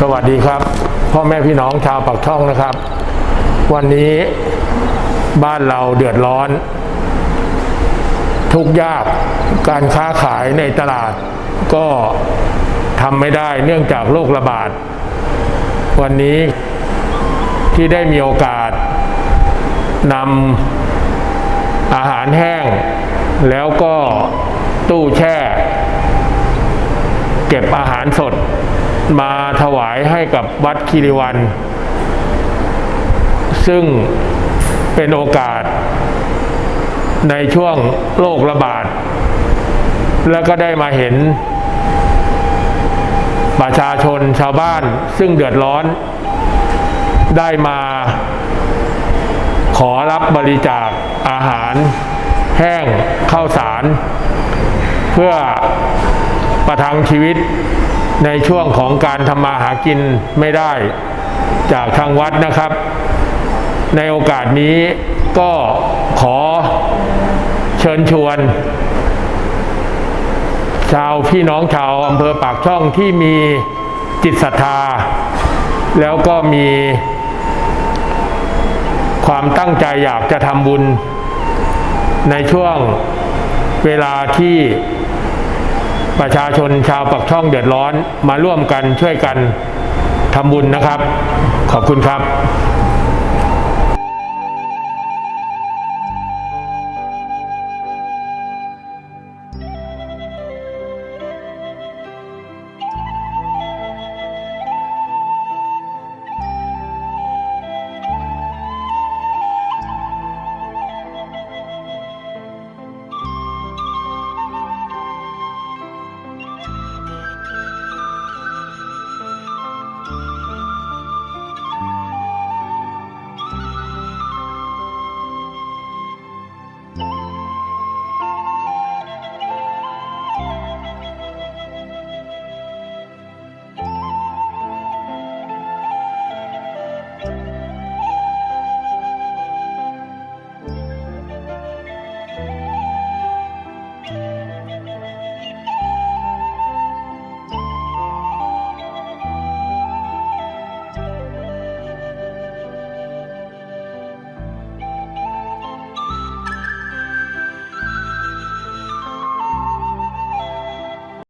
สวัสดีครับ พ่อแม่พี่น้องชาวปากช่องนะครับ วันนี้บ้านเราเดือดร้อน ทุกยากการค้าขายในตลาด ก็ทำไม่ได้เนื่องจากโรคระบาด วันนี้ที่ได้มีโอกาสนำอาหารแห้ง แล้วก็ตู้แช่ เก็บอาหารสด มาถวายให้กับวัดคีรีวัน ซึ่งเป็นโอกาสในช่วงโรคระบาด แล้วก็ได้มาเห็น ประชาชนชาวบ้านซึ่งเดือดร้อน ได้มาขอรับบริจาคอาหาร แห้งข้าวสาร เพื่อประทังชีวิต ในช่วงของการทำมาหากินไม่ได้ จากทางวัดนะครับ ในโอกาสนี้ก็ขอเชิญชวน ชาวพี่น้องชาวอำเภอปากช่องที่มีจิตศรัทธา แล้วก็มีความตั้งใจอยากจะทำบุญในช่วงเวลาที่ ประชาชนชาวปักช่องเดือดร้อนมาร่วมกันช่วยกันทำบุญนะครับ ขอบคุณครับ